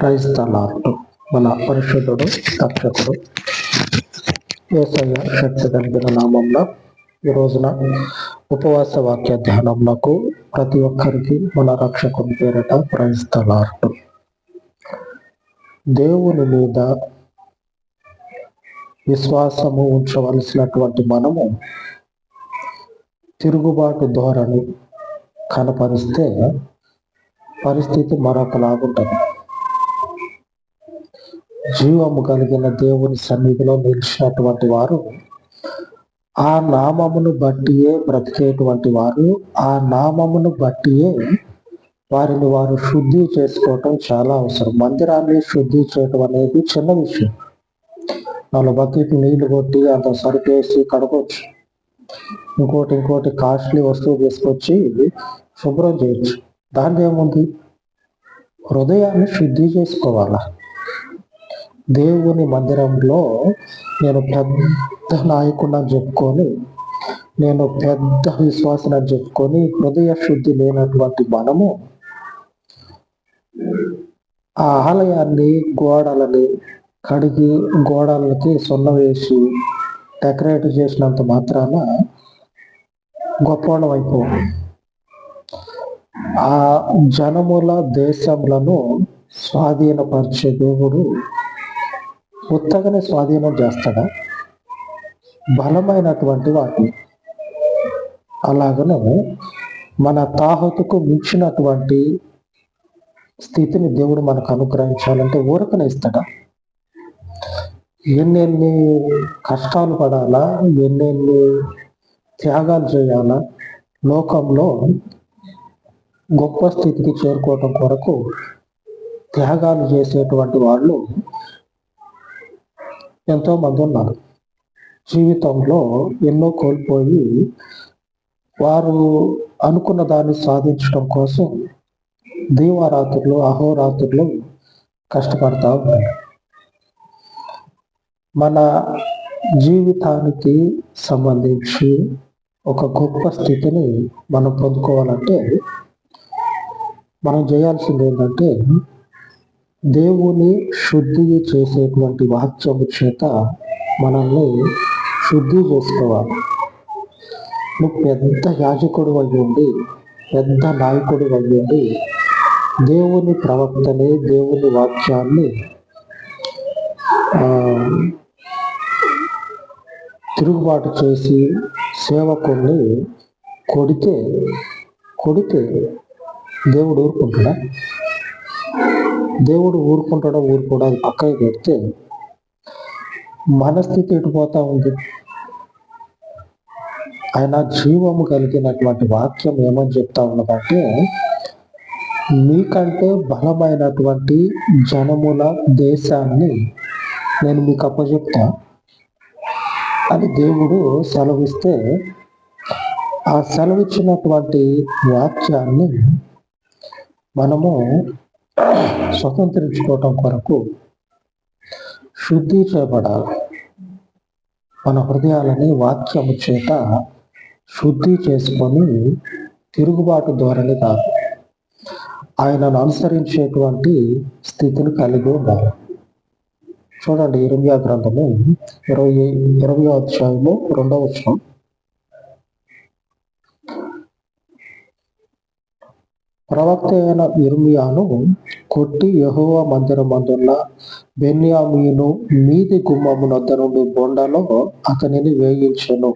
క్రైస్తలార్టు మన పరిశుద్ధుడు రక్షకుడు ఏసయ్య శక్తి కలిగిన నామంలో ఈ రోజున ఉపవాస వాక్య ధ్యానంలో ప్రతి ఒక్కరికి మన రక్షకుని పేరిట క్రైస్తలార్టు దేవుని మీద విశ్వాసము ఉంచవలసినటువంటి మనము తిరుగుబాటు ధోరణి కనపరిస్తే పరిస్థితి మరొకలాగుంటుంది. జీవము కలిగిన దేవుని సన్నిధిలో నిలిచినటువంటి వారు ఆ నామమును బట్టియే బ్రతికేటువంటి వారు ఆ నామమును బట్టియే వారిని వారు శుద్ధి చేసుకోవటం చాలా అవసరం. మందిరాన్ని శుద్ధి చేయటం అనేది చిన్న విషయం. నాలుగు బకెట్ నీళ్ళు కొట్టి అంత సరిపేసి కడగొచ్చు. ఇంకోటి ఇంకోటి కాస్ట్లీ వస్తువు తీసుకొచ్చి శుభ్రం చేయొచ్చు. దాని ఏముంది? హృదయాన్ని శుద్ధి చేసుకోవాలా? దేవుని మందిరంలో నేను పెద్ద నాయకుడిని చెప్పుకొని నేను పెద్ద విశ్వాసం చెప్పుకొని హృదయ శుద్ధి లేనటువంటి మనము ఆ ఆలయాన్ని గోడలని కడిగి గోడలకి సున్న వేసి డెకరేట్ చేసినంత మాత్రాన గొప్పవాళ్ళం అయిపోవు. ఆ జనముల దేశములను స్వాధీనపరిచే దేవుడు ఉత్తగానే స్వాధీనం చేస్తాడా? బలమైనటువంటి వాటిని అలాగనే మన తాహతుకు మించినటువంటి స్థితిని దేవుడు మనకు అనుగ్రహించాలంటే ఊరకనే ఇస్తాడా? ఎన్నెన్ని కష్టాలు పడాలా ఎన్నెన్ని త్యాగాలు చేయాలా లోకంలో గొప్ప స్థితికి చేరుకోవటం కొరకు త్యాగాలు చేసేటువంటి వాళ్ళు ఎంతో మంది ఉన్నారు. జీవితంలో ఎన్నో కోల్పోయి వారు అనుకున్న దాన్ని సాధించడం కోసం దీవారాత్రులు అహోరాత్రులు కష్టపడతా ఉంటారు మన జీవితానికి సంబంధించి ఒక గొప్ప స్థితిని మనం పొందుకోవాలంటే మనం చేయాల్సింది ఏంటంటే దేవుని శుద్ధి చేసేటువంటి వాక్యము చేత మనల్ని శుద్ధి చేసుకోవాలి. నువ్వు పెద్ద యాజకుడు అయ్యండి పెద్ద నాయకుడు అయ్యండి దేవుని ప్రవక్తని దేవుని వాక్యాన్ని తిరుగుబాటు చేసి సేవకుల్ని కొడితే కొడితే దేవుడు ఊరుకుంటున్నా దేవుడు ఊరుకుంటాడో ఊరుకోవడం అది పక్కకి పెడితే మనస్థితి ఎటుపోతా ఉంది? ఆయన జీవము కలిగినటువంటి వాక్యం ఏమని చెప్తా ఉన్నదంటే మీకంటే బలమైనటువంటి జనముల దేశాన్ని నేను మీకు అప్పచెప్తా అని దేవుడు సెలవిస్తే ఆ సెలవిచ్చినటువంటి వాక్యాన్ని మనము స్వతంత్రించుకోవటం కొరకు శుద్ధి చేయబడాలి మన హృదయాలని వాక్యము చేత శుద్ధి చేసుకొని తిరుగుబాటు ధోరణి కాదు. ఆయనను అనుసరించేటువంటి స్థితిని కలిగి ఉండాలి. చూడండి ఇరవై గ్రంథము ఇరవై ఇరవై అధ్యాయము రెండవ వచనం. ప్రవక్త అయిన ఇర్మియాను కొట్టి యహోవ మందిరమందున్న బెన్యామీను మీది గుమ్మమునొద్ద నుండి బొండలో అతనిని వేయించను.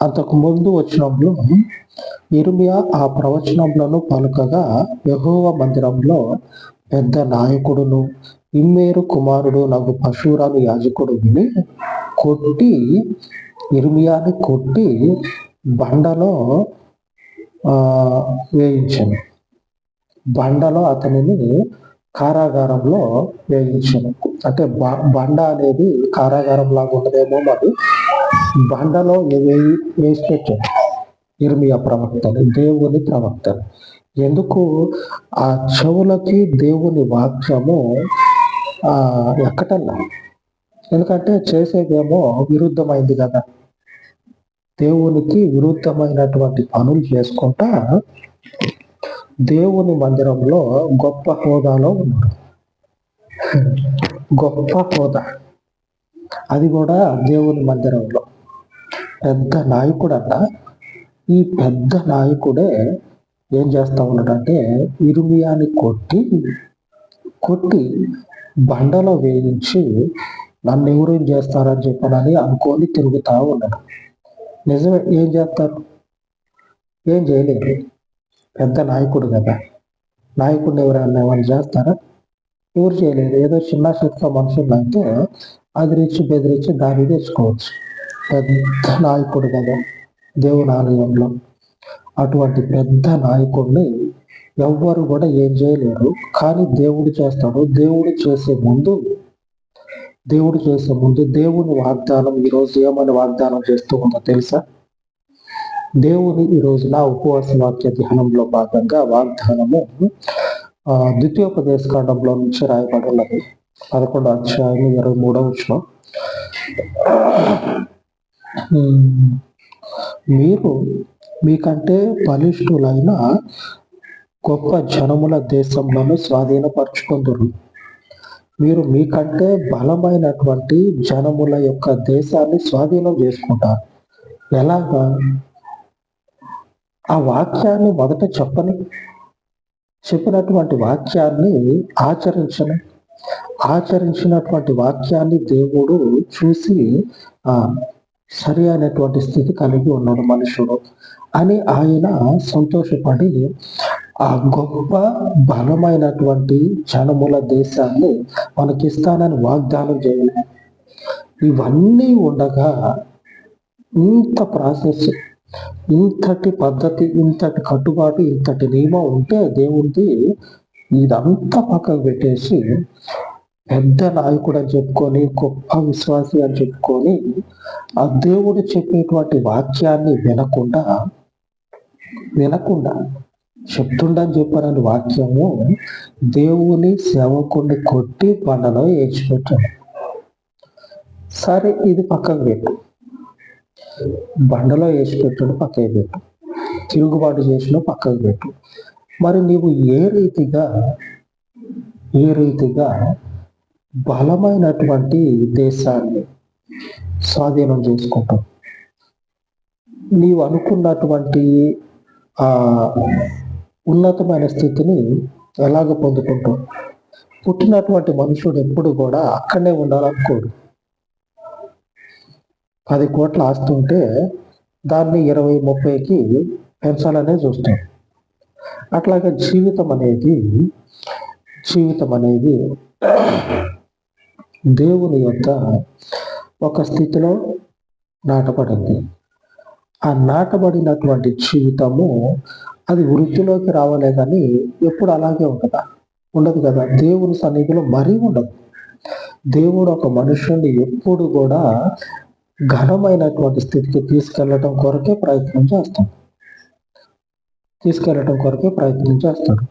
అంతకు ముందు వచ్చినప్పుడు ఇర్మియా ఆ ప్రవచనములను పలుకగా యహోవ మందిరంలో పెద్ద నాయకుడును ఇమ్మేరు కుమారుడు నాకు పశువురాలు యాజకుడు విని కొట్టి ఇర్మియాని కొట్టి బండలో వేయించను. బండలో అతనిని కారాగారంలో వేయించను. అంటే బండ అనేది కారాగారం లాగా ఉండదేమో మరి బండలో వేయి వేసి పెట్టాను ఇర్మియా ప్రవక్తను దేవుని ప్రవక్తను. ఎందుకు? ఆ చెవులకి దేవుని వాక్యము ఆ ఎక్కటల్లా ఎందుకంటే చేసేదేమో విరుద్ధమైంది కదా. దేవునికి విరుద్ధమైనటువంటి పనులు చేసుకుంటా దేవుని మందిరంలో గొప్ప హోదాలో ఉన్నాడు. గొప్ప హోదా. అది కూడా దేవుని మందిరంలో. పెద్ద నాయకుడన్న ఈ పెద్ద నాయకుడే ఏం చేస్తా ఉన్నాడంటే ఇరుమియాని కొట్టి కొట్టి బండలో వేయించి నన్ను ఎవరేం చేస్తారని చెప్పనని అనుకొని తిరుగుతా ఉన్నాడు. నిజమే ఏం చేస్తారు? ఏం చేయలేరు. పెద్ద నాయకుడు కదా. నాయకుడిని ఎవరైనా ఏమైనా చేస్తారా? ఎవరు చేయలేరు. ఏదో చిన్న చిత్త మనుషులు అయితే అదిరించి బెదిరించి దారి తెచ్చుకోవచ్చు పెద్ద నాయకుడు కదా దేవుని ఆలయంలో. అటువంటి పెద్ద నాయకుడిని ఎవ్వరు కూడా ఏం చేయలేరు. కానీ దేవుడు చేస్తాడు. దేవుడు చేసే ముందు దేవుడు చేసే ముందు దేవుని వాగ్దానం ఈరోజు ఏమని వాగ్దానం చేస్తూ ఉందో తెలుసా? దేవుని ఈ రోజున ఉపవాస వాక్య ధ్యానంలో భాగంగా వాగ్దానము ద్వితీయోపదేశ కాండంలో నుంచి రాయబడి ఉన్నది పదకొండు అధ్యాయం ఇరవై మూడవ వచ్చిన మీరు మీకంటే బలిష్ఠులైన గొప్ప జనముల దేశంలోనూ స్వాధీనపరచుకుందరు. మీరు మీకంటే బలమైనటువంటి జనముల యొక్క దేశాన్ని స్వాధీనం చేసుకుంటారు. ఎలాగా? ఆ వాక్యాన్ని మొదట చెప్పని చెప్పినటువంటి వాక్యాన్ని ఆచరించని. ఆచరించినటువంటి వాక్యాన్ని దేవుడు చూసి ఆ సరి అయినటువంటి స్థితి కలిగి ఉన్నాడు మనుషుడు అని ఆయన సంతోషపడి ఆ గొప్ప బలమైనటువంటి జనముల దేశాన్ని మనకిస్తానని వాగ్దానం చేయాలి ఇవన్నీ ఉండగా ఇంత ప్రాసెస్ ఇంతటి పద్ధతి ఇంతటి కట్టుబాటు ఇంతటి నియమం ఉంటే దేవుడిది ఇదంతా పక్కకు పెట్టేసి పెద్ద నాయకుడు అని చెప్పుకొని గొప్ప విశ్వాసి అని చెప్పుకొని ఆ దేవుడు చెప్పేటువంటి వాక్యాన్ని వినకుండా వినకుండా చెప్తుండని చెప్పారని వాక్యము దేవుని సేవకుని కొట్టి బండలో వేసిపెట్టాడు సరే ఇది పక్కకు పెట్టు. బండలో వేసి పెట్టడం పక్కకు పెట్టు. తిరుగుబాటు చేసిన పక్కకు పెట్టు. మరి నీవు ఏ రీతిగా ఏ రీతిగా బలమైనటువంటి దేశాన్ని స్వాధీనం చేసుకుంటావు? నీవు అనుకున్నటువంటి ఆ ఉన్నతమైన స్థితిని ఎలాగ పొందుకుంటాం? పుట్టినటువంటి మనుషుడు ఎప్పుడు కూడా అక్కడనే ఉండాలనుకోడు. పది కోట్ల ఆస్తి ఉంటే దాన్ని ఇరవై ముప్పైకి పెంచాలనే చూస్తాం. అట్లాగే జీవితం అనేది జీవితం అనేది దేవుని యొక్క ఒక స్థితిలో నాటబడింది. ఆ నాటబడినటువంటి జీవితము అది వృద్ధిలోకి రావాలే కానీ ఎప్పుడు అలాగే ఉంటుందా ఉండదు కదా. దేవుని సన్నిధిలో మరీ ఉండదు. దేవుడు ఒక మనుషుని ఎప్పుడు కూడా ఘనమైనటువంటి స్థితికి తీసుకెళ్ళటం కొరకే ప్రయత్నం చేస్తాడు. తీసుకెళ్ళటం కొరకే ప్రయత్నం చేస్తాడు.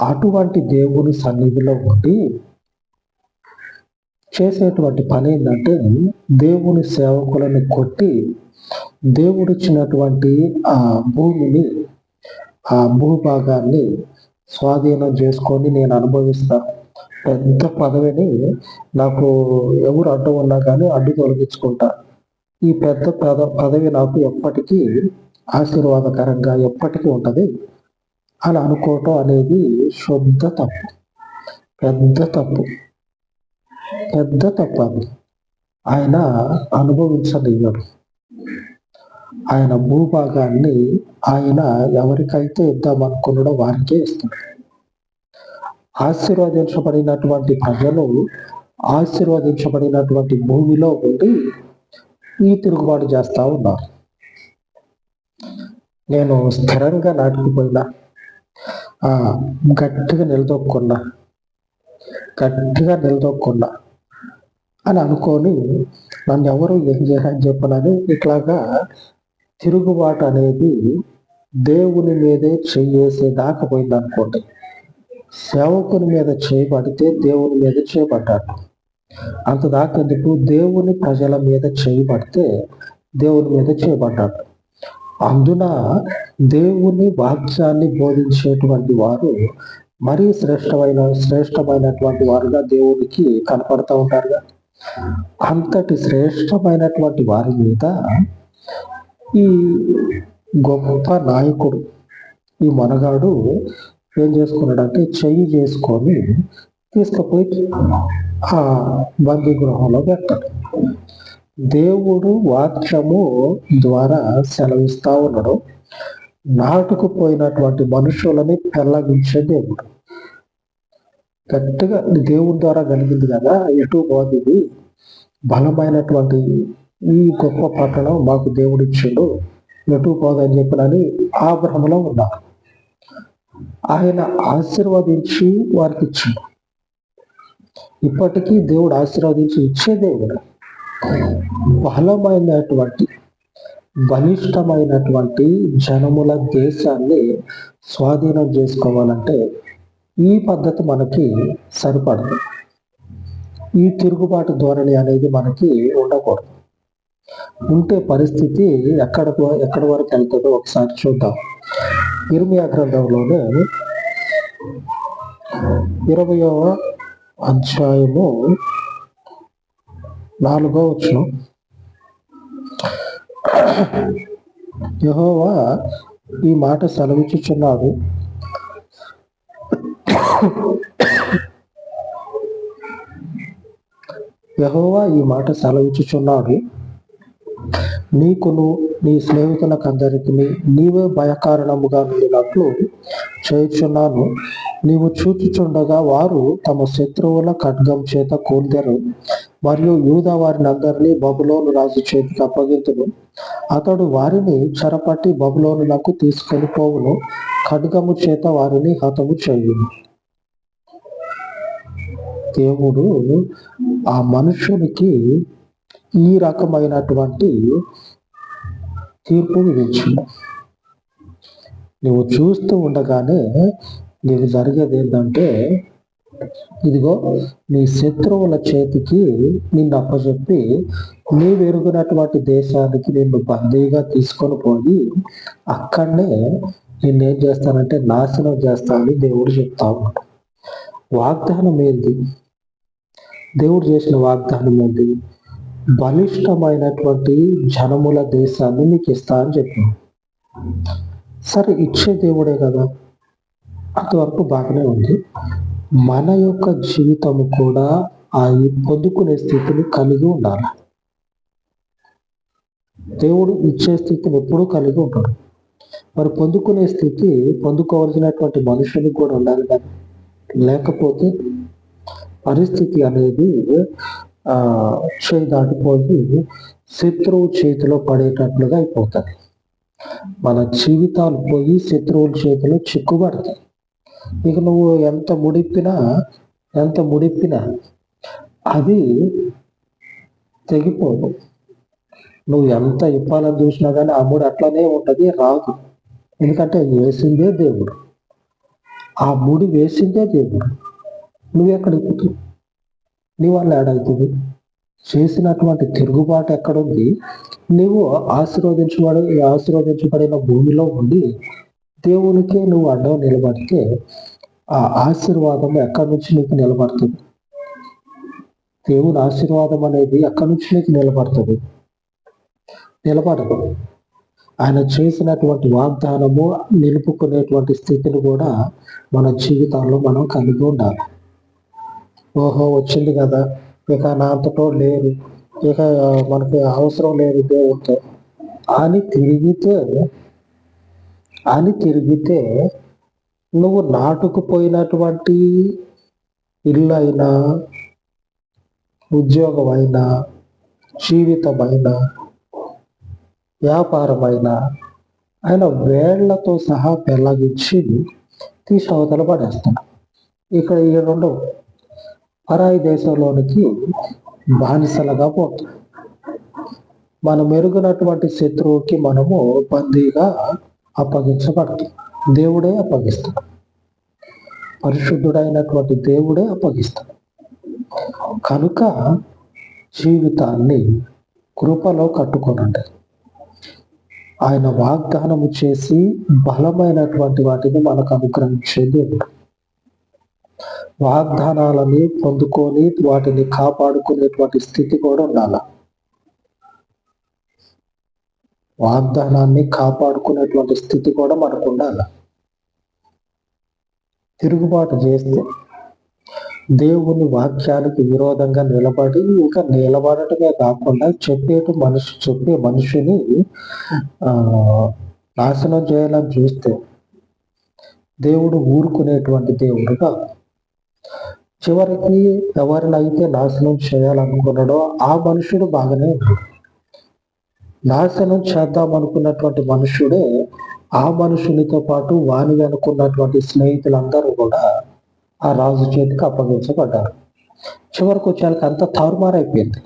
అటువంటి దేవుని సన్నిధిలో ఉండి చేసేటువంటి పని ఏంటంటే దేవుని సేవకులను కొట్టి దేవుడిచ్చినటువంటి ఆ భూమిని ఆ భూభాగాన్ని స్వాధీనం చేసుకొని నేను అనుభవిస్తాను పెద్ద పదవిని నాకు ఎవరు అడ్డు ఉన్నా కానీ అడ్డు తొలగించుకుంటా. ఈ పెద్ద పద పదవి నాకు ఎప్పటికీ ఆశీర్వాదకరంగా ఎప్పటికీ ఉంటుంది అని అనుకోవటం అనేది శుద్ధ తప్పు. పెద్ద తప్పు. పెద్ద తప్పు అది. ఆయన అనుభవించలేడు ఆయన భూభాగాన్ని ఆయన ఎవరికైతే ఇద్దామనుకున్నాడో వారికే ఇస్తాడు ఆశీర్వదించబడినటువంటి ప్రజలు ఆశీర్వదించబడినటువంటి భూమిలో ఉండి ఈ తిరుగుబాటు చేస్తా ఉన్నారు. నేను స్థిరంగా నాటుకుపోయినా గట్టిగా నిలదొక్కున్నా గట్టిగా నిలదొక్కున్నా అని అనుకొని నన్ను ఎవరు ఏం చేయాలని చెప్పనని ఇట్లాగా తిరుగుబాటు అనేది దేవుని మీదే చెయ్యేసేదాకా పోయింది అనుకోండి సేవకుని మీద చేయబడితే దేవుని మీద చేయబడ్డాడు అంతదాకెందుకు దేవుని ప్రజల మీద చేయబడితే దేవుని మీద చేయబడ్డాడు అందున దేవుని వాక్యాన్ని బోధించేటువంటి వారు మరీ శ్రేష్టమైన శ్రేష్టమైనటువంటి వారుగా దేవునికి కనపడతా ఉంటారుగా. అంతటి శ్రేష్టమైనటువంటి వారి మీద ఈ గొప్ప నాయకుడు. ఈ మనగాడు ఏం చేసుకున్నాడంటే చెయ్యి చేసుకొని తీసుకుపోయి ఆ బందీ గృహంలో పెట్టాడు. దేవుడు వాక్యము ద్వారా సెలవిస్తా ఉన్నాడు. నాటుకుపోయినటువంటి మనుషులని పెళ్ళగించే దేవుడు. గట్టిగా దేవుడి ద్వారా కలిగింది కదా ఎటు పోతుంది బలమైనటువంటి ఈ గొప్ప పట్టణం మాకు దేవుడిచ్చిండు. ఎటు పోదని ఆ భ్రమలో ఉన్నారు ఆయన ఆశీర్వదించి వారికి ఇచ్చింది ఇప్పటికీ దేవుడు ఆశీర్వదించి ఇచ్చే దేవుడు. బలమైనటువంటి బలిష్టమైనటువంటి జనముల దేశాన్ని స్వాధీనం చేసుకోవాలంటే ఈ పద్ధతి మనకి సరిపడదు. ఈ తిరుగుబాటు ధోరణి అనేది మనకి ఉండకూడదు. ఉంటే పరిస్థితి ఎక్కడ ఎక్కడి వరకు వెళ్తుందో ఒకసారి చూద్దాం. ఇర్మియా గ్రంథంలోనే ఇరవయవ అధ్యాయము నాలుగో వచ్చిన యహోవా ఈ మాట సెలవిచ్చుచున్నాడు. యహోవా ఈ మాట సెలవిచ్చుచున్నాడు. నీకును నీ స్నేహితులకు అందరికి నీవే భయకారణముగా నుండినట్లు చేయుచున్నాను. నీవు చూచుచుండగా వారు తమ శత్రువుల ఖడ్గం చేత కూల్దెరు మరియు యూద వారిని అందరినీ బబులోను రాజు చేతికి అప్పగింతును. అతడు వారిని చెరపట్టి బబులోనులకు తీసుకొని పోవును ఖడ్గము చేత వారిని హతము చేయును. దేవుడు ఆ మనుషునికి ఈ రకమైనటువంటి తీర్పు విధించింది నువ్వు చూస్తూ ఉండగానే నీకు జరిగేది ఏంటంటే ఇదిగో నీ శత్రువుల చేతికి నిన్ను అప్పచెప్పి నీ వెరుగునటువంటి దేశానికి నిన్ను బందీగా తీసుకొని పోయి అక్కడనే నిన్నేం చేస్తానంటే నాశనం చేస్తానని దేవుడు చెప్తా వాగ్దానం ఏంది? దేవుడు చేసిన వాగ్దానం ఏంది? బలిష్టమైనటువంటి జనముల దేశాన్ని మీకు ఇస్తా అని చెప్పాను సరే ఇచ్చే దేవుడే కదా. అంతవరకు బాగానే ఉంది. మన యొక్క జీవితం కూడా ఆ పొందుకునే స్థితిని కలిగి ఉండాలి. దేవుడు ఇచ్చే స్థితిని ఎప్పుడూ కలిగి ఉంటాడు. మరి పొందుకునే స్థితి పొందుకోవాల్సినటువంటి మనుషులకు కూడా ఉండాలి కదా. లేకపోతే పరిస్థితి అనేది చేయి దాటిపోయి శత్రువు చేతిలో పడేటట్లుగా అయిపోతుంది మన జీవితాలు పోయి శత్రువుల చేతిలో చిక్కుబడతాయి. ఇక నువ్వు ఎంత ముడిప్పినా ఎంత ముడిప్పినా అది తెగిపోదు. నువ్వు ఎంత ఇప్పాలని చూసినా కానీ ఆ ముడి అట్లనే ఉంటుంది రాదు. ఎందుకంటే వేసిందే దేవుడు. ఆ ముడి వేసిందే దేవుడు. నువ్వు ఎక్కడ ఇప్పుతు నీ వల్ల ఏడవుతుంది? చేసినటువంటి తిరుగుబాటు ఎక్కడుంది? నువ్వు ఆశీర్వదించబడి ఆశీర్వదించబడిన భూమిలో ఉండి దేవునికే నువ్వు అడ్డం నిలబడితే ఆ ఆశీర్వాదం ఎక్కడి నుంచి నీకు నిలబడుతుంది? దేవుని ఆశీర్వాదం అనేది ఎక్కడి నుంచి నీకు నిలబడుతుంది? నిలబడదు. ఆయన చేసినటువంటి వాగ్దానము నిలుపుకునేటువంటి స్థితిని కూడా మన జీవితాల్లో మనం కలిగి ఉండాలి. ఓహో వచ్చింది కదా. ఇక నా అంతటో లేదు. ఇక మనకి అవసరం లేదు దేవుడితో. అని తిరిగితే అని తిరిగితే నువ్వు నాటుకుపోయినటువంటి ఇల్లు అయినా ఉద్యోగం అయినా జీవితమైనా వ్యాపారమైనా ఆయన వేళ్ళతో సహా పెళ్ళగించి తీసి అవతల పడేస్తాడు ఇక్కడ ఈ రెండు పరాయి దేశంలోనికి బానిసలుగా పోతాం. మనం ఎరుగునటువంటి శత్రువుకి మనము బందీగా అప్పగించబడతాం. దేవుడే అప్పగిస్తాడు. పరిశుద్ధుడైనటువంటి దేవుడే అప్పగిస్తాడు. కనుక జీవితాన్ని కృపలో కట్టుకోనండి. ఆయన వాగ్దానము చేసి బలమైనటువంటి వాటిని మనకు అనుగ్రహించే దేవుడు. వాగ్దానాలని పొందుకొని వాటిని కాపాడుకునేటువంటి స్థితి కూడా ఉండాలి. వాగ్దానాన్ని కాపాడుకునేటువంటి స్థితి కూడా మనకు ఉండాలి. తిరుగుబాటు చేస్తే దేవుని వాక్యానికి విరోధంగా నిలబడి ఇంకా నిలబడటమే కాకుండా చెప్పేటు మనిషి చెప్పే మనిషిని ఆ నాశనం చేయాలని చూస్తే దేవుడు ఊరుకునేటువంటి దేవుడు కాదు చివరికి ఎవరినైతే నాశనం చేయాలనుకున్నాడో ఆ మనుషుడు బాగానే ఉన్నాడు. నాశనం చేద్దాం అనుకున్నటువంటి మనుషుడే ఆ మనుషునితో పాటు వాణి అనుకున్నటువంటి స్నేహితులందరూ కూడా ఆ రాజు చేతికి అప్పగించబడ్డారు. చివరికి వచ్చేళ్ళకి అంత తారుమారైపోయింది.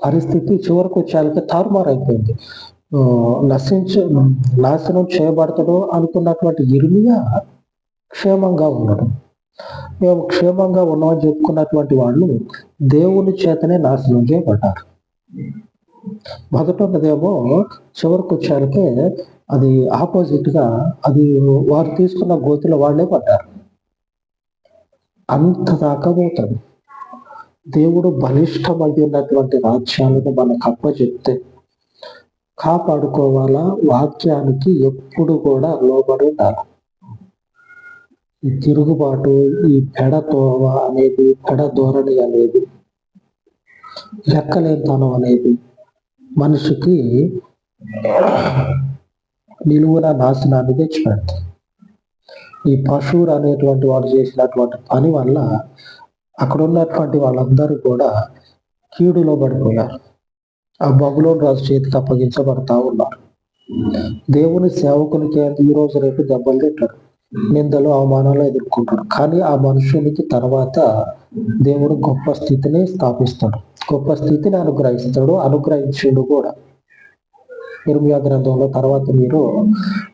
పరిస్థితి చివరికి వచ్చేళ్ళకి తారుమారైపోయింది. నశించ నాశనం చేయబడతాడు అనుకున్నటువంటి ఇర్మియా క్షేమంగా ఉన్నాడు. మేము క్షేమంగా ఉన్నామని చెప్పుకున్నటువంటి వాళ్ళు దేవుని చేతనే నాశనం చేయబడ్డారు. మొదట ఉన్నదేమో చివరికి వచ్చాకే అది ఆపోజిట్గా అది వారు తీసుకున్న గోతిలో వాళ్ళే పడ్డారు. అంత దాకపోతుంది దేవుడు బలిష్టమై ఉన్నటువంటి రాజ్యాలను మనకు అప్పచెప్తే కాపాడుకోవాలా? వాక్యానికి ఎప్పుడు కూడా లోబడి ఉండాలి? ఈ తిరుగుబాటు ఈ పెడతోవ అనేది పెడ ధోరణి అనేది లెక్కలేనితనం అనేది మనిషికి నిలువున నాశనాన్ని తెచ్చిపెడతాయి ఈ పశువులు అనేటువంటి వాడు చేసినటువంటి పని వల్ల అక్కడ ఉన్నటువంటి వాళ్ళందరూ కూడా కీడులో పడిపోయారు. ఆ బగులోని రాజు చేతికి అప్పగించబడతా ఉన్నారు. దేవుని సేవకునికి ఈ రోజు రేపు దెబ్బలు తింటారు. నిందలు అవమానాలు ఎదుర్కొంటాడు. కానీ ఆ మనుషునికి తర్వాత దేవుడు గొప్ప స్థితిని స్థాపిస్తాడు. గొప్ప స్థితిని అనుగ్రహిస్తాడు అనుగ్రహించుడు కూడా. ఇర్మియా గ్రంథంలో తర్వాత మీరు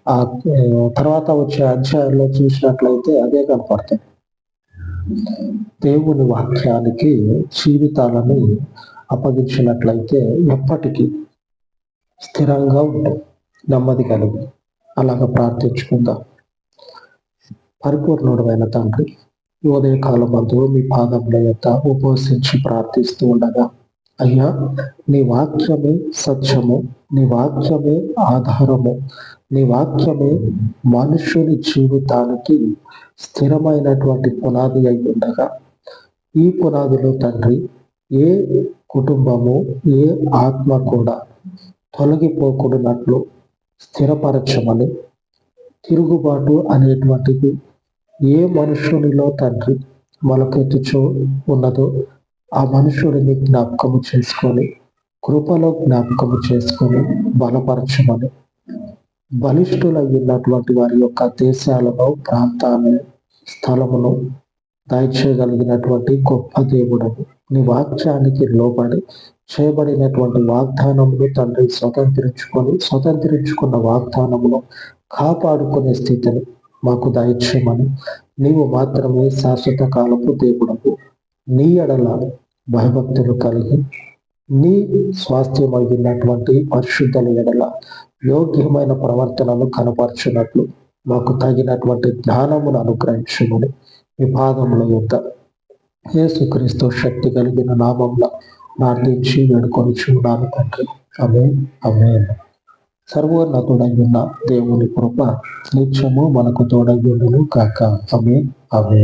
ఆ తర్వాత వచ్చే అధ్యాయంలో చూసినట్లయితే అదే కనపడుతుంది. దేవుని వాక్యానికి జీవితాలను అప్పగించినట్లయితే ఎప్పటికీ స్థిరంగా ఉంటుంది నెమ్మది కలిగి. అలాగ ప్రార్థించుకుందాం. పరిపూర్ణుడమైన తండ్రి ఉదయకాలం అందు మీ పాదంలో యొక్క ఉపవసించి ప్రార్థిస్తూ ఉండగా అయ్యా నీ వాక్యమే సత్యము నీ వాక్యమే ఆధారము నీ వాక్యమే మనుషుని జీవితానికి స్థిరమైనటువంటి పునాది అయి ఉండగా ఈ పునాదిలో తండ్రి ఏ కుటుంబము ఏ ఆత్మ కూడా తొలగిపోకూడనట్లు స్థిరపరచమని తిరుగుబాటు అనేటువంటిది ఏ మనుషునిలో తండ్రి మొలకెత్తుచో ఉన్నదో ఆ మనుషుడిని జ్ఞాపకము చేసుకొని కృపలో జ్ఞాపకము చేసుకొని బలపరచమని. బలిష్ఠులయ్యున్నటువంటి వారి యొక్క దేశాలను ప్రాంతాన్ని స్థలమును దయచేయగలిగినటువంటి గొప్ప దేవుడు నీ వాక్యానికి లోబడి చేయబడినటువంటి వాగ్దానములు తండ్రి స్వతంత్రించుకొని స్వతంత్రించుకున్న వాగ్దానమును కాపాడుకునే స్థితిని మాకు దయచేయమని. నీవు మాత్రమే శాశ్వత కాలపు దేవుడకు నీ ఎడల భయభక్తులు కలిగి నీ స్వాస్థ్యమైనటువంటి పరిశుద్ధుల ఎడల యోగ్యమైన ప్రవర్తనను కనపరచినట్లు మాకు తగినటువంటి జ్ఞానమును అనుగ్రహించమని విభాగముల యొక్క యేసుక్రీస్తు శక్తి కలిగిన నామంలో ప్రార్థించి వేడుకొని చూడాలి తండ్రి. అమే అమే సర్వోన్నతుడైన దేవుని కృప నిత్యము మనకు తోడయ్యుడును కాక. అమే అమే